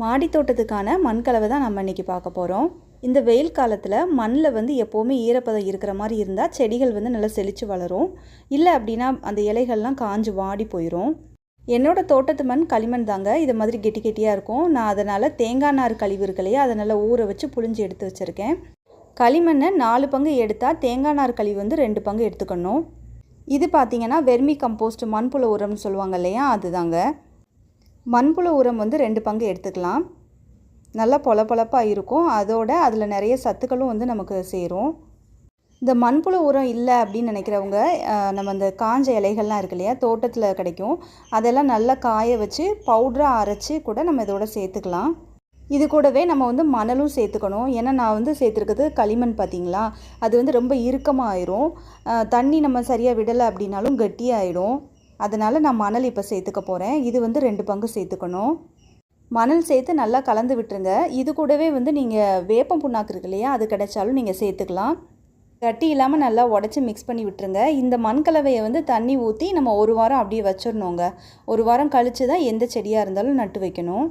மாடி தோட்டத்துக்கான மண் கலவை தான் நம்ம இன்றைக்கி பார்க்க போகிறோம் இந்த வெயில் காலத்தில் மண்ணில் வந்து எப்போவுமே ஈரப்பதம் இருக்கிற மாதிரி இருந்தால் செடிகள் வந்து நல்லா செழித்து வளரும். இல்லை அப்படின்னா அந்த இலைகள்லாம் காஞ்சு வாடி போயிடும் என்னோட தோட்டத்து மண் களிமண் தாங்க. இது மாதிரி கெட்டி கெட்டியாக இருக்கும். நான் அதனால் தேங்காய் நார் கழிவு இருக்கு இல்லையா அதை நல்லா ஊற வச்சு புழிஞ்சு எடுத்து வச்சுருக்கேன். களிமண்ணை நாலு பங்கு எடுத்தால் தேங்காய் நார் கழிவு வந்து ரெண்டு பங்கு எடுத்துக்கணும். இது பார்த்திங்கன்னா வெர்மி கம்போஸ்ட் மண்புழு உரம்னு சொல்லுவாங்க இல்லையா? அதுதாங்க. மண்புழு உரம் வந்து ரெண்டு பங்கு எடுத்துக்கலாம். நல்லா பொலப்பொலப்பாக இருக்கும். அதோட அதில் நிறைய சத்துக்களும் வந்து நமக்கு சேரும். இந்த மண்புழு உரம் இல்லை அப்படின்னு நினைக்கிறவங்க நம்ம அந்த காஞ்ச இலைகள்லாம் இருக்கு இல்லையா தோட்டத்தில் கிடைக்கும். அதெல்லாம் நல்லா காய வச்சு பவுடராக அரைச்சி கூட நம்ம இதோட சேர்த்துக்கலாம். இது கூடவே நம்ம வந்து மணலும் சேர்த்துக்கணும். ஏன்னா நான் வந்து சேர்த்துருக்கிறது களிமண் பார்த்தீங்களா அது வந்து ரொம்ப இறுக்கமாக ஆயிரும். தண்ணி நம்ம சரியாக விடலை அப்படின்னாலும் கட்டியாயிடும். அதனால் நான் மணல் இப்போ சேர்த்துக்க போகிறேன் இது வந்து ரெண்டு பங்கு சேர்த்துக்கணும். மணல் சேர்த்து நல்லா கலந்து விட்டுருங்க. இது கூடவே வந்து நீங்கள் வேப்பம் புண்ணாக்கு இருக்கு இல்லையா அது கிடைச்சாலும் நீங்கள் சேர்த்துக்கலாம். கட்டி இல்லாமல் நல்லா உடச்சி மிக்ஸ் பண்ணி விட்டுருங்க. இந்த மண் கலவையை வந்து தண்ணி ஊற்றி நம்ம ஒரு வாரம் அப்படியே வச்சிடணுங்க. ஒரு வாரம் கழித்து தான் எந்த செடியாக இருந்தாலும் நட்டு வைக்கணும்.